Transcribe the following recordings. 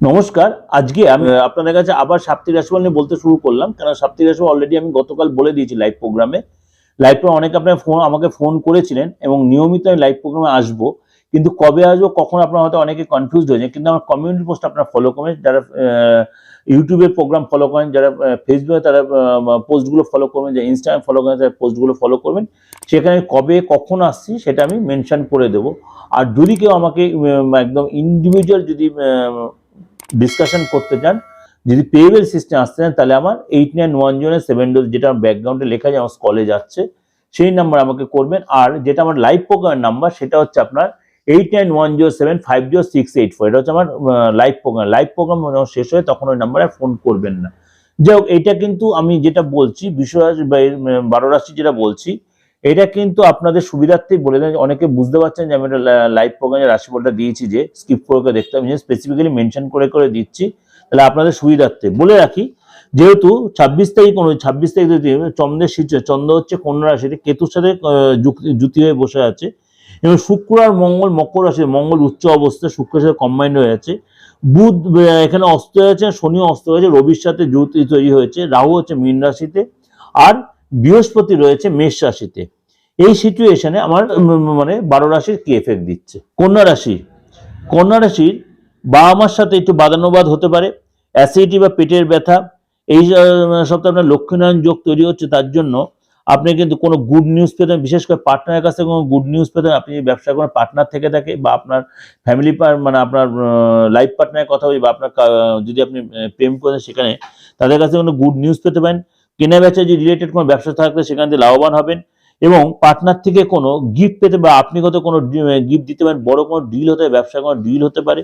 নমস্কার আজকে আমি আপনাদের কাছে আবার সাপ্তাহিক রাশিফল নিয়ে বলতে শুরু করলাম কারণ সাপ্তাহিক রাশিফল অলরেডি আমি গতকাল বলে দিয়েছি লাইভ প্রোগ্রামে লাইভ প্রোগ্রাম অনেকে আপনার ফোন আমাকে ফোন করেছিলেন এবং নিয়মিত আমি লাইভ প্রোগ্রামে আসব কিন্তু কবে আসব কখন আপনার হয়তো অনেকে কনফিউজ হয়ে যায় কিন্তু আমার কমিউনিটি পোস্ট আপনারা ফলো করেন যারা ইউটিউবের প্রোগ্রাম ফলো করেন যারা ফেসবুকে তারা পোস্টগুলো ফলো করবেন যারা ইনস্টাগ্রাম ফলো করেন তারা পোস্টগুলো ফলো করবেন। সেখানে কবে কখন আসছি সেটা আমি মেনশন করে দেবো। আর যদি কেউ আমাকে একদম ইন্ডিভিজুয়াল যদি ডিসকাশন করতে চান যদি পেয়েবেল সিস্টেম আসতে চান তাহলে আমার eight nine one zero seven dose যেটা আমার ব্যাকগ্রাউন্ডে লেখা আছে আমার কলে যাচ্ছে সেই নাম্বার আমাকে করবেন। আর যেটা আমার লাইভ প্রোগ্রামের নাম্বার সেটা হচ্ছে আপনার eight nine one zero seven five zero six eight four এটা হচ্ছে আমার লাইভ প্রোগ্রাম লাইভ প্রোগ্রাম যখন শেষ হয় তখন ওই নাম্বারে ফোন করবেন না। যাই হোক এটা কিন্তু আমি যেটা বলছি বিশ্বরাশি বা এর, উম, বারো রাশি যেটা বলছি এটা কিন্তু আপনাদের সুবিধার্থেই বলে দেন, অনেকে বুঝতে পারছেন যে আমি এটা লাইভ প্রোগ্রামে রাশিফলটা দিয়েছি যে স্কিপ করে করে দেখতে আমি স্পেসিফিক্যালি মেনশন করে করে দিচ্ছি, তাহলে আপনাদের সুবিধার্থে। বলে রাখি, যেহেতু ছাব্বিশ তারিখ অনু ছাব্বিশ তারিখ চন্দ্রের শীর্ষে চন্দ্র হচ্ছে কন্যা রাশিতে, কেতুর সাথে জুতি হয়ে বসে আছে, এবং শুক্র আর মঙ্গল, মকর রাশি, মঙ্গল উচ্চ অবস্থায় শুক্রের সাথে কম্বাইন্ড হয়ে আছে, বুধ এখানে অস্ত হয়েছে, শনি অস্ত হয়েছে, রবির সাথে জুতি তৈরি হয়েছে, রাহু হচ্ছে মীন রাশিতে, আর বৃহস্পতি রয়েছে মেষ রাশিতে। এই সিচুয়েশনে আমার মানে বারো রাশির কি এফেক্ট দিচ্ছে? কন্যা রাশি। কন্যা রাশির বাবা মার সাথে একটু বাদানুবাদ হতে পারে অ্যাসিডিটি বা পেটের ব্যথা, এই সপ্তাহে আপনার লক্ষ্মীনারায়ণ যোগ তৈরি হচ্ছে, তার জন্য আপনি কিন্তু কোনো গুড নিউজ পেতেন বিশেষ করে পার্টনারের কাছে কোনো গুড নিউজ পেতেন আপনি ব্যবসা করেন পার্টনার থেকে থাকে বা আপনার ফ্যামিলি মানে আপনার লাইফ পার্টনারের কথা বলি বা আপনার যদি আপনি প্রেম করেন সেখানে, তাদের কাছে কোনো গুড নিউজ পেতে পারেন কেনা বেচা যে রিলেটেড কোনো ব্যবসা থাকলে সেখান থেকে লাভবান হবেন এবং পার্টনার থেকে কোনো গিফট পেতে বা আপনি কত কোনো গিফট দিতে পারেন, বড় কোনো ডিল হতে ব্যবসা কোনো ডিল হতে পারে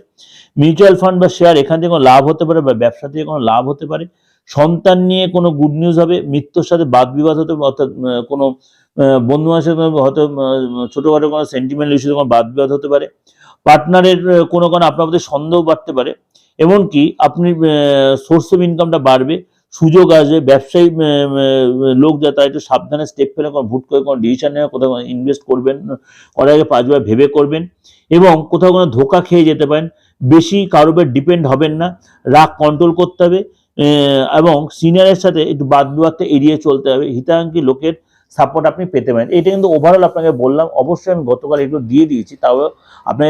মিউচুয়াল ফান্ড বা শেয়ার এখান থেকে কোনো লাভ হতে পারে বা ব্যবসা থেকে কোনো লাভ হতে পারে, সন্তান নিয়ে কোনো গুড নিউজ হবে, মৃত্যুর সাথে বাদ বিবাদ হতে অর্থাৎ কোনো বন্ধু সাথে হয়তো ছোটখাটো কোনো সেন্টিমেন্ট ইস্যুতে কোনো বাদ বিবাদ হতে পারে পার্টনারের কোনো কোনো আপনার মধ্যে সন্দেহ বাড়তে পারে, এমনকি আপনি সোর্স অফ ইনকামটা বাড়বে সুযোগ আসবে, ব্যবসায়ী লোক যা তারা একটু সাবধানে স্টেপ ফেলে কোনো ভুট করে কোনো ডিসিশন নেওয়া কোথাও ইনভেস্ট করবেন, করার আগে পাঁচবার ভেবে করবেন এবং কোথাও কোনো ধোকা খেয়ে যেতে পারেন। বেশি কারোর ডিপেন্ড হবেন না, রাগ কন্ট্রোল করতে হবে এবং সিনিয়রের সাথে একটু বাদ বিবাদটা এড়িয়ে চলতে হবে, হিতাকাঙ্ক্ষী লোকের সাপোর্ট আপনি পেতে পারেন। এটা কিন্তু ওভারঅল আপনাকে বললাম, অবশ্যই আমি গতকাল এগুলো দিয়ে দিয়েছি, তাও আপনি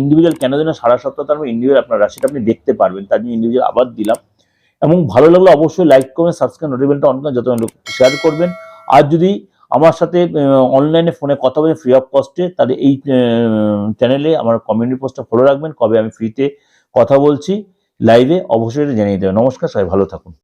ইন্ডিভিজুয়াল কেন যেন সারা সপ্তাহ তার ইন্ডিভিজুয়াল আপনার রাশিটা আপনি দেখতে পারবেন, তার জন্য ইন্ডিভিজুয়াল আবার দিলাম। এবং ভালো লাগলে অবশ্যই লাইক করবেন সাবস্ক্রাইব নোটিফিকেশনটা অন যত লোক শেয়ার করবেন। আর যদি আমার সাথে অনলাইনে ফোনে কথা বলেন ফ্রি অফ কস্টে তাহলে এই চ্যানেলে আমার কমিউনিটি পোস্টটা ফলো রাখবেন। কবে আমি ফ্রিতে কথা বলছি লাইভে অবশ্যই জানিয়ে দেবেন। নমস্কার, সবাই ভালো থাকুন।